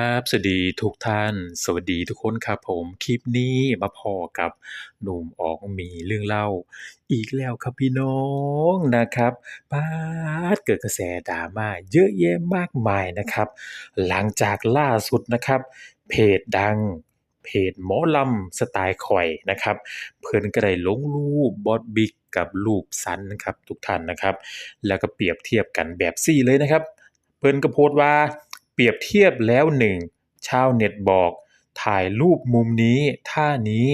ครับ สวัสดีทุกท่าน สวัสดีทุกคนครับผม คลิปนี้มาพอกับหนุ่มอองมีเรื่องเล่า อีกแล้วครับพี่น้องนะครับปาดเกิดกระแสดราม่าเยอะแยะมากมายนะครับ หลังจากล่าสุดนะครับ เพจดัง เพจหมอลำสไตล์ข่อยนะครับ เพิ่นก็ได้ลงรูปบอสบิ๊กกับรูปซันนะครับทุกท่านนะครับ แล้วก็เปรียบเทียบกันแบบซี่เลยนะครับ เพิ่นก็โพสต์ว่า เปรียบเทียบแล้วหนึ่งชาวเน็ตบอก ถ่ายรูปมุมนี้ท่านี้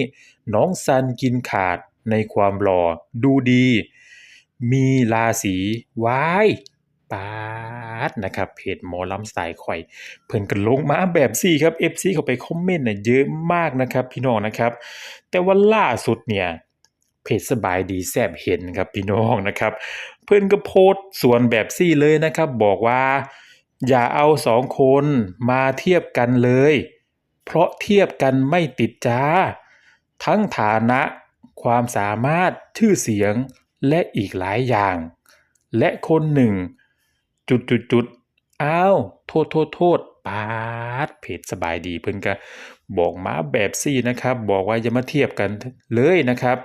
น้องซันกินขาดในความหล่อ ดูดี มีราศีวายปาดนะครับเพจหมอลำสายข่อย เพิ่นก็ลงมาแบบซี่ครับ FC เข้าไปคอมเมนต์น่ะเยอะมากนะครับ พี่น้องนะครับ แต่ว่าล่าสุดเนี่ยเพจสบายดีแซบเห็นครับพี่น้องนะครับ เพิ่นก็โพสต์สวนแบบซี่เลยนะครับ บอกว่า อย่าเอาสองคนมาเทียบกันเลย เพราะเทียบกันไม่ติดจ้า ทั้งฐานะ ความสามารถชื่อเสียงและอีกหลายอย่าง และคนหนึ่ง จุดจุดจุดอ้าว โทษโทษโทษปาดเพจสบายดีเพิ่นก็บอกมาแบบซี่นะครับ บอกว่าอย่ามาเทียบกันเลยนะครับ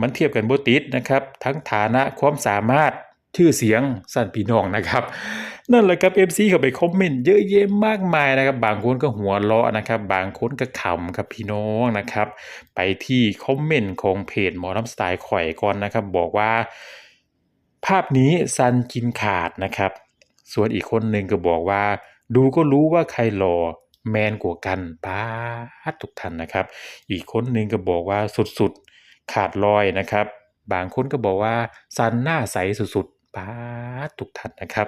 มันเทียบกันบ่ติดนะครับ ทั้งฐานะความสามารถชื่อเสียงสั่นพี่น้องนะครับ นั่นแหละครับ FC เข้าไปคอมเมนต์เยอะแยะมากมายนะครับ บางคนก็หัวเราะนะครับ บางคนก็ขำครับพี่น้องนะครับ ไปที่คอมเมนต์ของเพจหมอลำสไตล์ข่อยก่อนนะครับ บอกว่า ภาพนี้ซันกินขาดนะครับ ส่วนอีกคนหนึ่งก็บอกว่า ดูก็รู้ว่าใครหล่อแมนกว่ากันป้าทุกท่านนะครับ อีกคนหนึ่งก็บอกว่าสุดๆขาดลอยนะครับ บางคนก็บอกว่าซันหน้าใสสุดๆ ป้าทุกท่านนะครับ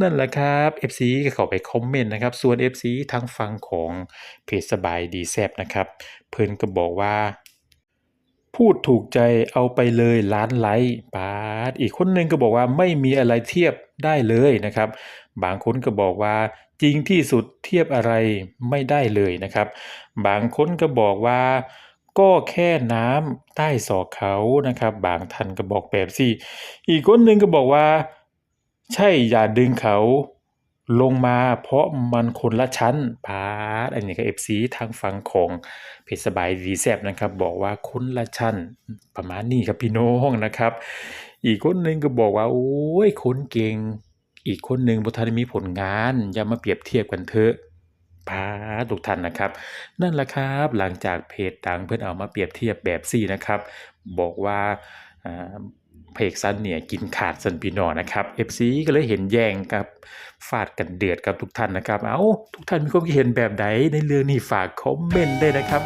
นั่นแหละครับ FC ก็เข้าไปคอมเมนต์นะครับ ส่วน FC ทางฝั่งของเพจสบายดีแซบนะครับ เพิ่นก็บอกว่า พูดถูกใจเอาไปเลยล้านไลค์ป้าอีกคนหนึ่งก็บอกว่าไม่มีอะไรเทียบได้เลยนะครับ บางคนก็บอกว่าจริงที่สุดเทียบอะไรไม่ได้เลยนะครับ บางคนก็บอกว่า ก็แค่น้ำใต้ศอกเขานะครับ บางท่านก็บอกแบบสี่ อีกคนหนึ่งก็บอกว่า ใช่อย่าดึงเขาลงมาเพราะมันคนละชั้นพาดอันนี้ก็ FC ทางฝั่งของเพจสบายดีแซบนะครับ บอกว่าคนละชั้นประมาณนี้ครับพี่น้องนะครับ อีกคนหนึ่งก็บอกว่า โอ้ยคนเก่ง อีกคนหนึ่งบุทันมีผลงานอย่ามาเปรียบเทียบกันเถอะ พาทุกท่านนะครับ นั่นแหละครับหลังจากเพจดังเพื่อนเอามาเปรียบเทียบแบบซี่นะครับ บอกว่าเพกซันเนี่ยกินขาดสันพี่นอนะครับ FC ก็เลยเห็นแย่งกับฟาดกันเดือดกับทุกท่านนะครับ เอาทุกท่านมีความคิดเห็นแบบใดในเรื่องนี้ฝากคอมเมนต์ได้นะครับ